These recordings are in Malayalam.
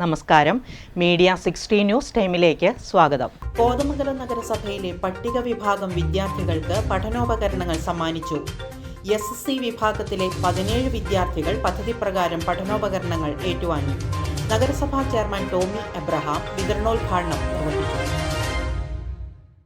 നമസ്കാരം. മീഡിയ സിക്സ്റ്റി ന്യൂസ് ടൈമിലേക്ക് സ്വാഗതം. കോതമംഗലം നഗരസഭയിലെ പട്ടിക വിഭാഗം വിദ്യാർത്ഥികൾക്ക് പഠനോപകരണങ്ങൾ സമ്മാനിച്ചു. എസ് എസ് സി വിഭാഗത്തിലെ പതിനേഴ് വിദ്യാർത്ഥികൾ പദ്ധതി പ്രകാരം പഠനോപകരണങ്ങൾ ഏറ്റുവാങ്ങി. നഗരസഭാ ചെയർമാൻ ടോമി എബ്രഹാം വിതരണോദ്ഘാടനം നിർവഹിച്ചു.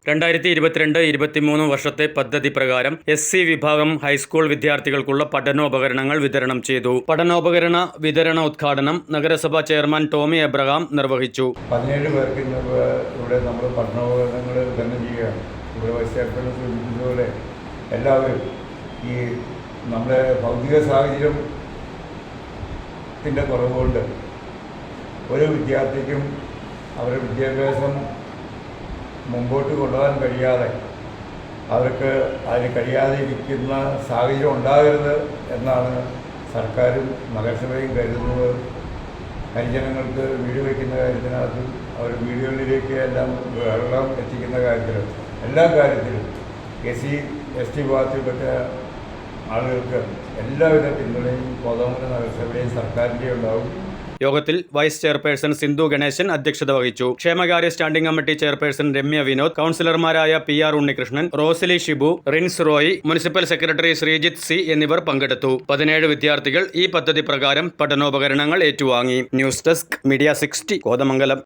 രണ്ടായിരത്തി ഇരുപത്തിരണ്ട് ഇരുപത്തിമൂന്ന് വർഷത്തെ പദ്ധതി പ്രകാരം എസ് സി വിഭാഗം ഹൈസ്കൂൾ വിദ്യാർത്ഥികൾക്കുള്ള പഠനോപകരണങ്ങൾ വിതരണം ചെയ്തു. പഠനോപകരണ വിതരണ ഉദ്ഘാടനം നഗരസഭാ ചെയർമാൻ ടോമി എബ്രഹാം നിർവഹിച്ചു. പതിനേഴ് പേർക്ക് ഇവിടെ നമ്മൾ പഠനോപകരണങ്ങൾ വിതരണം ചെയ്യുകയാണ്. എല്ലാവരും ഈ നമ്മുടെ ഭൗതിക സാഹചര്യത്തിന്റെ കുറവുകൊണ്ട് ഒരു വിദ്യാർത്ഥിക്കും അവരുടെ വിദ്യാഭ്യാസം മുമ്പോട്ട് കൊണ്ടുപോകാൻ കഴിയാതെ അവർക്ക് അതിന് കഴിയാതെ ഇരിക്കുന്ന സാഹചര്യം ഉണ്ടാകരുത് എന്നാണ് സർക്കാരും നഗരസഭയും കരുതുന്നത്. ഹരിജനങ്ങൾക്ക് വീട് വയ്ക്കുന്ന കാര്യത്തിനകത്തും അവർ വീടുകളിലേക്ക് എല്ലാം വെള്ളം എത്തിക്കുന്ന കാര്യത്തിലും എല്ലാ കാര്യത്തിലും എസ് സി എസ് ടി വിഭാഗത്തിൽപ്പെട്ട ആളുകൾക്ക് എല്ലാവിധ പിന്തുണയും കോതമംഗലം നഗരസഭയുടെയും സർക്കാരിന്റെ ഉണ്ടാവും. യോഗത്തിൽ വൈസ് ചെയർപേഴ്സൺ സിന്ധു ഗണേശൻ അധ്യക്ഷത വഹിച്ചു. ക്ഷേമകാര്യ standing committee chairperson Ramya Vinod കൌൺസിലർമാരായ P R Unnikrishnan Rosily Shibu Rins Roy municipal secretary Sreejith C എന്നിവർ പങ്കെടുത്തു. പതിനേഴ് വിദ്യാർത്ഥികൾ ഈ പദ്ധതി പ്രകാരം പഠനോപകരണങ്ങൾ ഏറ്റുവാങ്ങി. News desk media sixty Kothamangalam.